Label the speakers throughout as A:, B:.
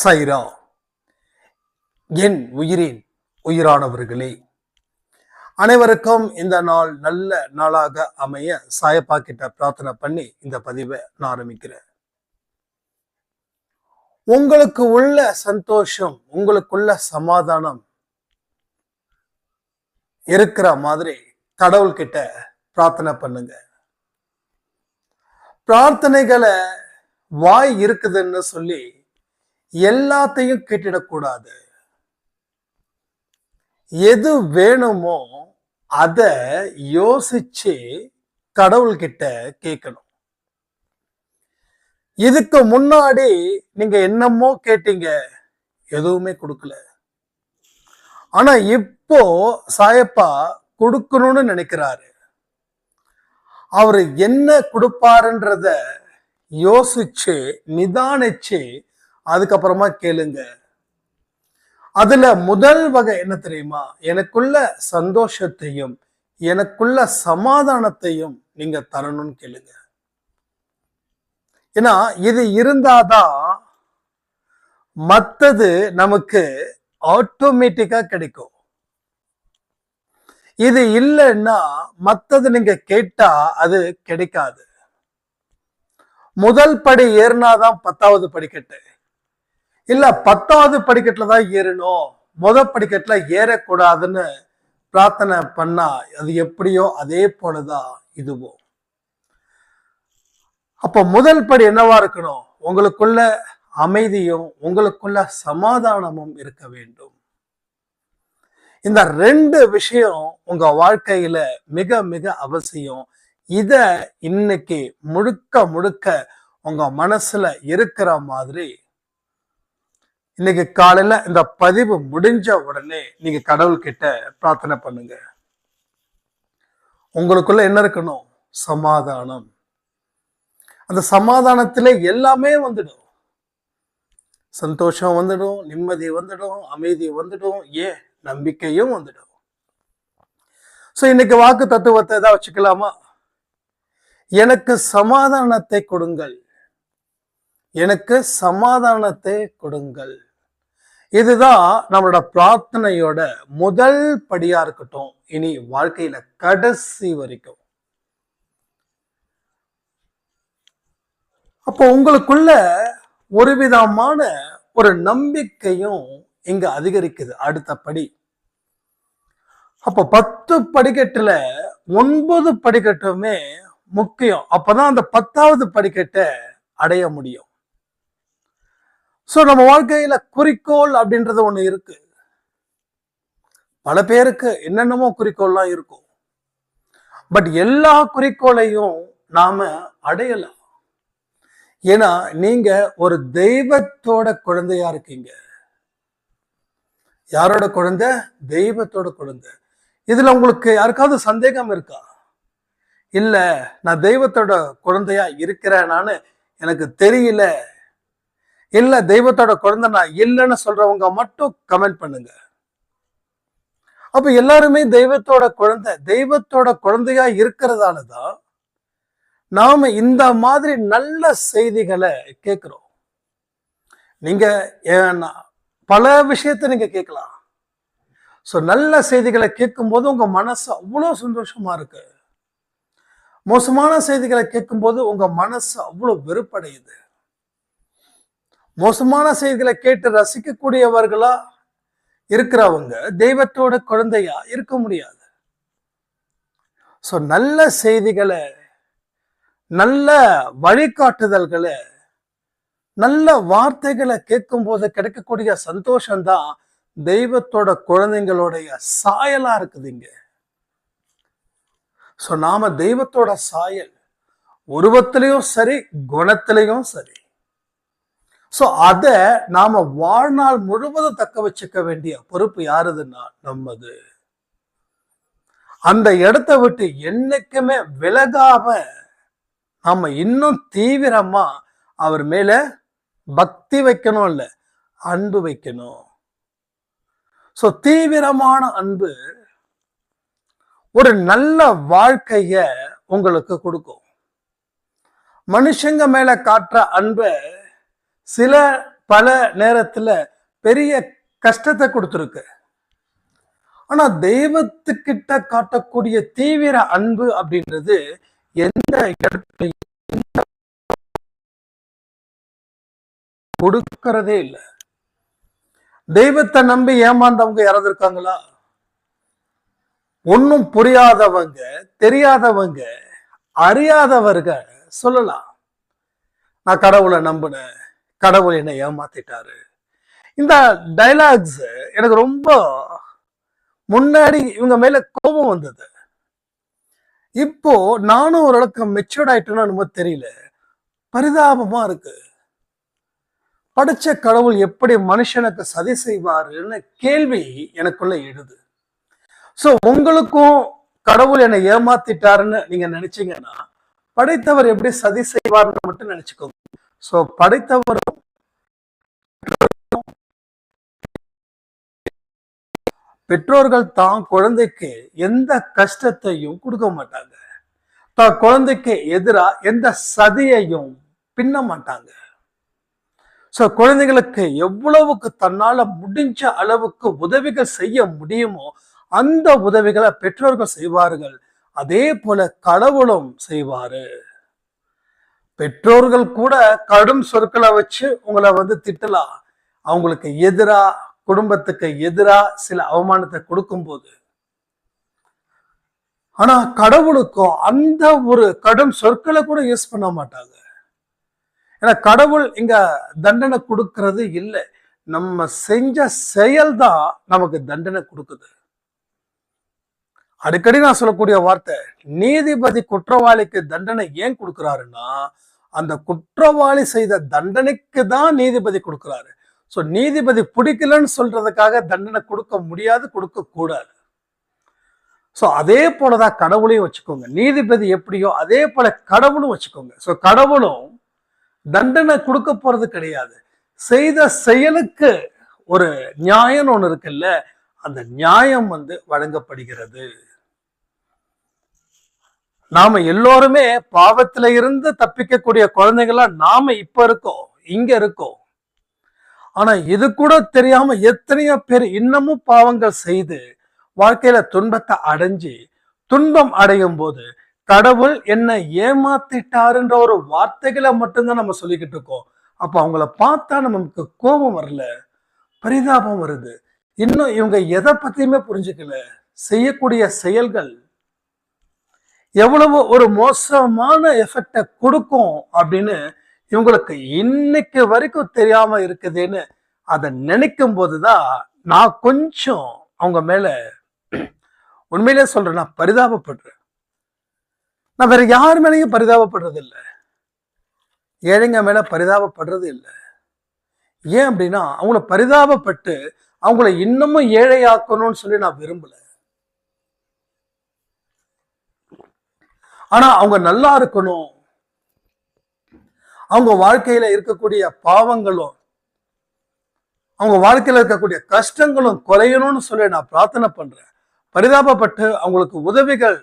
A: சைரா என் உயிரின் உயிரானவர்களே அனைவருக்கும் இந்த நாள் நல்ல நாளாக அமைய சாயப்பா கிட்ட பிரார்த்தனை பண்ணி இந்த பதிவை நான் ஆரம்பிக்கிறேன். உங்களுக்கு உள்ள சந்தோஷம் உங்களுக்குள்ள சமாதானம் இருக்கிற மாதிரி கடவுள்கிட்ட பிரார்த்தனை பண்ணுங்க. பிரார்த்தனைகளை வாய் இருக்குதுன்னு சொல்லி எல்லாத்தையும் கேட்டிடக்கூடாது எது வேணுமோ அத யோசிச்சு கடவுள்கிட்ட கேட்கணும். இதுக்கு முன்னாடி நீங்க என்னமோ கேட்டீங்க எதுவுமே கொடுக்கல. ஆனா இப்போ சாயப்பா கொடுக்கணும்னு நினைக்கிறாரு. அவர் என்ன கொடுப்பாருன்றத யோசிச்சு நிதானிச்சு அதுக்கப்புறமா கேளுங்க. அதுல முதல் வகை என்ன தெரியுமா? எனக்குள்ள சந்தோஷத்தையும் எனக்குள்ள சமாதானத்தையும் நீங்க தரணும்னு கேளுங்க. ஏன்னா இது இருந்தாதான் மத்தது நமக்கு ஆட்டோமேட்டிக்கா கிடைக்கும். இது இல்லைன்னா மத்தது நீங்க கேட்டா அது கிடைக்காது. முதல் படி ஏறினாதான் பத்தாவது படிக்கட்டு இல்ல பத்தாவது படிக்கட்டுல தான் ஏறணும். முத படிக்கட்டுல ஏறக்கூடாதுன்னு பிரார்த்தனை பண்ணா அது எப்படியோ அதே போலதான் இதுவும் அப்ப முதல் படி என்னவா இருக்கணும்? உங்களுக்குள்ள அமைதியும் உங்களுக்குள்ள சமாதானமும் இருக்க வேண்டும். இந்த ரெண்டு விஷயம் உங்க வாழ்க்கையில மிக மிக அவசியம். இத இன்னைக்கு முழுக்க முழுக்க உங்க மனசுல இருக்கிற மாதிரி இன்னைக்கு காலையில இந்த பதிவு முடிஞ்ச உடனே நீங்க கடவுள்கிட்ட பிரார்த்தனை பண்ணுங்க. உங்களுக்குள்ள என்ன இருக்கணும்? சமாதானம். அந்த சமாதானத்துல எல்லாமே வந்துடும். சந்தோஷம் வந்துடும் நிம்மதி வந்துடும் அமைதி வந்துடும் ஏன் நம்பிக்கையும் வந்துடும். ஸோ இன்னைக்கு வாக்கு தத்துவத்தை ஏதாவது வச்சுக்கலாமா? எனக்கு சமாதானத்தை கொடுங்கள். எனக்கு சமாதானத்தை கொடுங்கள். இதுதான் நம்மளோட பிரார்த்தனையோட முதல் படியா இருக்கட்டும். இனி வாழ்க்கையில கடைசி வரைக்கும். அப்போ உங்களுக்குள்ள ஒரு விதமான ஒரு நம்பிக்கையும் இங்க அதிகரிக்குது. அடுத்த படி. அப்போ பத்து படிக்கட்டுல ஒன்பது படிக்கட்டுமே முக்கியம். அப்பதான் அந்த பத்தாவது படிக்கட்டை அடைய முடியும். ஸோ நம்ம வாழ்க்கையில குறிக்கோள் அப்படின்றது ஒன்று இருக்கு. பல பேருக்கு என்னென்னமோ குறிக்கோள்லாம் இருக்கும். பட் எல்லா குறிக்கோளையும் நாம அடையலாம். ஏன்னா நீங்க ஒரு தெய்வத்தோட குழந்தையா இருக்கீங்க. யாரோட குழந்தை? தெய்வத்தோட குழந்தை. இதுல உங்களுக்கு யாருக்காவது சந்தேகம் இருக்கா? இல்ல நான் தெய்வத்தோட குழந்தையா நான் எனக்கு தெரியல. இல்லை தெய்வத்தோட குழந்தை நான் இல்லைன்னு சொல்றவங்க மட்டும் கமெண்ட் பண்ணுங்க. அப்ப எல்லாருமே தெய்வத்தோட குழந்தை தெய்வத்தோட குழந்தையா இருக்கிறதால தான் நாம இந்த மாதிரி நல்ல செய்திகளை கேட்கிறோம் நீங்க ஏன்னா பல விஷயத்த நீங்க கேட்கலாம் ஸோ நல்ல செய்திகளை கேட்கும்போது உங்க மனசு அவ்வளோ சந்தோஷமா இருக்கு. மோசமான செய்திகளை கேட்கும்போது உங்க மனசு அவ்வளோ வெறுப்படையுது. மோசமான செய்திகளை கேட்டு ரசிக்கக்கூடியவர்களா இருக்கிறவங்க தெய்வத்தோட குழந்தையா இருக்க முடியாது. ஸோ நல்ல செய்திகளை நல்ல வழிகாட்டுதல்களை நல்ல வார்த்தைகளை கேட்கும் போது கிடைக்கக்கூடிய சந்தோஷம்தான் தெய்வத்தோட குழந்தைங்களுடைய சாயலா இருக்குதுங்க ஸோ நாம தெய்வத்தோட சாயல் உருவத்திலையும் சரி குணத்திலையும் சரி. ஸோ அதை நாம வாழ்நாள் முழுவதும் தக்க வச்சுக்க வேண்டிய பொறுப்பு யாருதுன்னா நம்மது. அந்த இடத்த விட்டு என்னைக்குமே விலகாம நாம இன்னும் தீவிரமா அவர் மேல பக்தி வைக்கணும் இல்ல அன்பு வைக்கணும். சோ தீவிரமான அன்பு ஒரு நல்ல வாழ்க்கைய உங்களுக்கு கொடுக்கும். மனுஷங்க மேல காட்டுற அன்பை சில பல நேரத்துல பெரிய கஷ்டத்தை கொடுத்துருக்கு. ஆனா தெய்வத்துக்கிட்ட காட்டக்கூடிய தீவிர அன்பு அப்படின்றது எந்த இடத்துலையும் கொடுக்கறதே இல்லை. தெய்வத்தை நம்பி ஏமாந்தவங்க யாராவது இருக்காங்களா? ஒன்னும் புரியாதவங்க தெரியாதவங்க அறியாதவர்க சொல்லலாம். நான் கடவுளை நம்பினேன். கடவுள் என்னை ஏமாத்திட்டாரு. இந்த டைலாக்ஸ் எனக்கு ரொம்ப முன்னாடி இவங்க மேல கோபம் வந்தது. இப்போ நானும் ஓரளவுக்கு மெச்சூர்ட் ஆயிட்டேன்னு என்னமோ தெரியல. பரிதாபமா இருக்கு. படைச்ச கடவுள் எப்படி மனுஷனுக்கு சதி செய்வாருன்னு கேள்வி எனக்குள்ள எழுது. ஸோ உங்களுக்கும் கடவுள் என்னை ஏமாத்திட்டாருன்னு நீங்க நினைச்சீங்கன்னா படைத்தவர் எப்படி சதி செய்வார்னு மட்டும் நினைச்சுக்கோங்க. ஸோ படைத்தவர் பெற்றோர்கள் தான் குழந்தைக்கு எந்த கஷ்டத்தையும் கொடுக்க மாட்டாங்க. தான் குழந்தைக்கு எதிராக எந்த சதியையும் பின்ன மாட்டாங்க. ஸோ குழந்தைகளுக்கு எவ்வளவுக்கு தன்னால் முடிஞ்ச அளவுக்கு உதவிகள் செய்ய முடியுமோ அந்த உதவிகளை பெற்றோர்கள் செய்வார்கள். அதே போல கடவுளும் செய்வாரு. பெற்றோர்கள் கூட கடும் சொற்களை வச்சு உங்களை வந்து திட்டலாம். அவங்களுக்கு எதிராக குடும்பத்துக்கு எதிரா சில அவமானத்தை கொடுக்கும்போது ஆனா கடவுளுக்கும் அந்த ஒரு கடும் சொற்களை கூட யூஸ் பண்ண மாட்டாங்க. ஏன்னா கடவுள் இங்க தண்டனை கொடுக்கறது இல்லை. நம்ம செஞ்ச செயல் தான் நமக்கு தண்டனை கொடுக்குது. அடிக்கடி நான் சொல்லக்கூடிய வார்த்தை நீதிபதி குற்றவாளிக்கு தண்டனை ஏன் கொடுக்கிறாருன்னா அந்த குற்றவாளி செய்த தண்டனைக்கு தான் நீதிபதி கொடுக்கிறாரு. ஸோ நீதிபதி பிடிக்கலன்னு சொல்றதுக்காக தண்டனை கொடுக்க முடியாது கொடுக்க கூடாது. ஸோ அதே போலதான் கடவுளையும் வச்சுக்கோங்க. நீதிபதி எப்படியோ அதே போல கடவுளும் வச்சுக்கோங்க. ஸோ கடவுளும் தண்டனை கொடுக்க போறது கிடையாது. செய்த செயலுக்கு ஒரு நியாயம் ஒன்று இருக்குல்ல அந்த நியாயம் வந்து வழங்கப்படுகிறது. நாம எல்லோருமே பாவத்துல இருந்து தப்பிக்கக்கூடிய குழந்தைங்களா நாம இப்ப இருக்கோம் இங்க இருக்கோம். ஆனா இது கூட தெரியாம எத்தனையோ பேர் இன்னமும் பாவங்கள் செய்து வாழ்க்கையில துன்பத்தை அடைஞ்சு துன்பம் அடையும் போது கடவுள் என்ன ஏமாத்திட்டாருன்ற ஒரு வார்த்தைகளை மட்டும்தான் நம்ம சொல்லிக்கிட்டு இருக்கோம். அப்ப அவங்கள பார்த்தா நமக்கு கோபம் வரல பரிதாபம் வருது. இன்னும் இவங்க எதை பத்தியுமே புரிஞ்சுக்கல. செய்யக்கூடிய செயல்கள் எவ்வளவு ஒரு மோசமான எஃபெக்டை கொடுக்கும் அப்படின்னு இவங்களுக்கு இன்னைக்கு வரைக்கும் தெரியாம இருக்குதுன்னு அதை நினைக்கும் போதுதான் நான் கொஞ்சம் அவங்க மேல உண்மையிலே சொல்றேன் நான் பரிதாபப்படுறேன். நான் வேற யார் மேலேயும் பரிதாபப்படுறது இல்லை. ஏழைங்க மேல பரிதாபப்படுறது இல்லை. ஏன் அப்படின்னா அவங்கள பரிதாபப்பட்டு அவங்கள இன்னமும் ஏழையாக்கணும்னு சொல்லி நான் விரும்பல. ஆனா அவங்க நல்லா இருக்கணும் அவங்க வாழ்க்கையில இருக்கக்கூடிய பாவங்களும் அவங்க வாழ்க்கையில இருக்கக்கூடிய கஷ்டங்களும் குறையணும்னு சொல்லி நான் பிரார்த்தனை பண்றேன். பரிதாபப்பட்டு அவங்களுக்கு உதவிகள்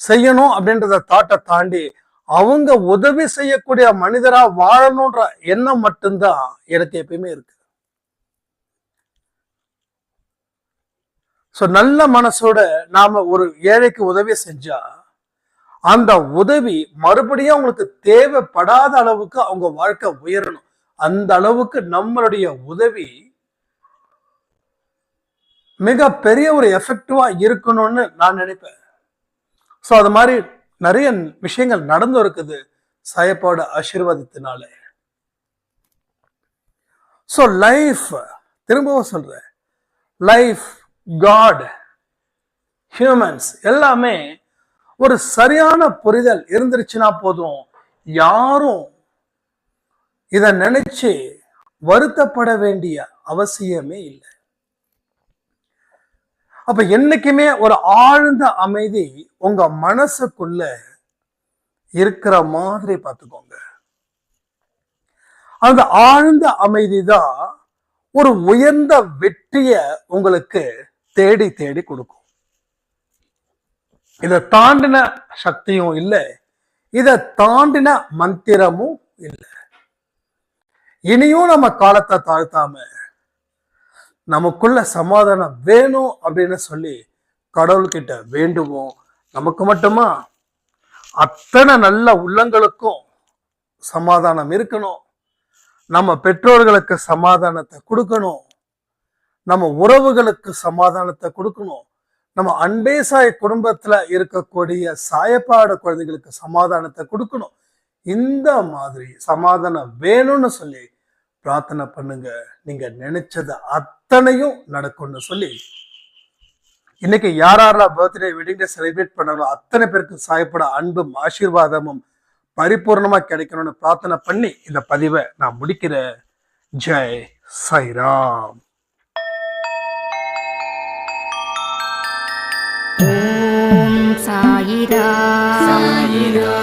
A: செய்யணும் அப்படின்றத தாட்டை தாண்டி அவங்க உதவி செய்யக்கூடிய மனிதரா வாழணுன்ற எண்ணம் மட்டும்தான் எனக்கு எப்பயுமே இருக்கு. ஸோ நல்ல மனசோட நாம ஒரு ஏழைக்கு உதவி செஞ்சா அந்த உதவி மறுபடியும் அவங்களுக்கு தேவைப்படாத அளவுக்கு அவங்க வாழ்க்கை உயரணும். அந்த அளவுக்கு நம்மளுடைய உதவி மிக பெரிய ஒரு எஃபெக்டிவா இருக்கணும்னு நான் நினைப்பேன். ஸோ அது மாதிரி நிறைய விஷயங்கள் நடந்து இருக்குது சாயப்பாவோட ஆசீர்வாதத்தினால. ஸோ லைஃப் திரும்பவும் சொல்றேன். லைஃப் காட் ஹியூமன்ஸ் எல்லாமே ஒரு சரியான புரிதல் இருந்துருச்சுன்னா போதும். யாரும் இதை நினைச்சு வருத்தப்பட வேண்டிய அவசியமே இல்லை. அப்ப என்னைக்குமே ஒரு ஆழ்ந்த அமைதி உங்க மனசுக்குள்ள இருக்கிற மாதிரி பார்த்துக்கோங்க. அந்த ஆழ்ந்த அமைதி தான் ஒரு உயர்ந்த வெற்றிய உங்களுக்கு தேடி தேடி கொடுக்கும். இதை தாண்டின சக்தியும் இல்லை. இதை தாண்டின மந்திரமும் இல்லை. இனியும் நம்ம காலத்தை தாழ்த்தாம நமக்குள்ள சமாதானம் வேணும் அப்படின்னு சொல்லி கடவுள்கிட்ட வேண்டுவோம். நமக்கு மட்டுமா? அத்தனை நல்ல உள்ளங்களுக்கும் சமாதானம் இருக்கணும். நம்ம பெற்றோர்களுக்கு சமாதானத்தை கொடுக்கணும். நம்ம உறவுகளுக்கு சமாதானத்தை கொடுக்கணும். நம்ம அன்பே சாய குடும்பத்துல இருக்கக்கூடிய சாயப்பாட குழந்தைகளுக்கு சமாதானத்தை கொடுக்கணும். இந்த மாதிரி சமாதானம் வேணும்னு சொல்லி பிரார்த்தனை பண்ணுங்க. நீங்க நினைச்சது அத்தனையும் நடக்கும்னு சொல்லி. இன்னைக்கு யார் யாரெல்லாம் பர்த்டே வெட்டிங் டே செலிப்ரேட் பண்ணாங்களோ அத்தனை பேருக்கு சாயப்பட அன்பும் ஆசீர்வாதமும் பரிபூர்ணமா கிடைக்கணும்னு பிரார்த்தனை பண்ணி இந்த பதிவை நான் முடிக்கிறேன். ஜெய் சாய்ராம்.
B: ஓம் சாயிரா
C: சாயிரா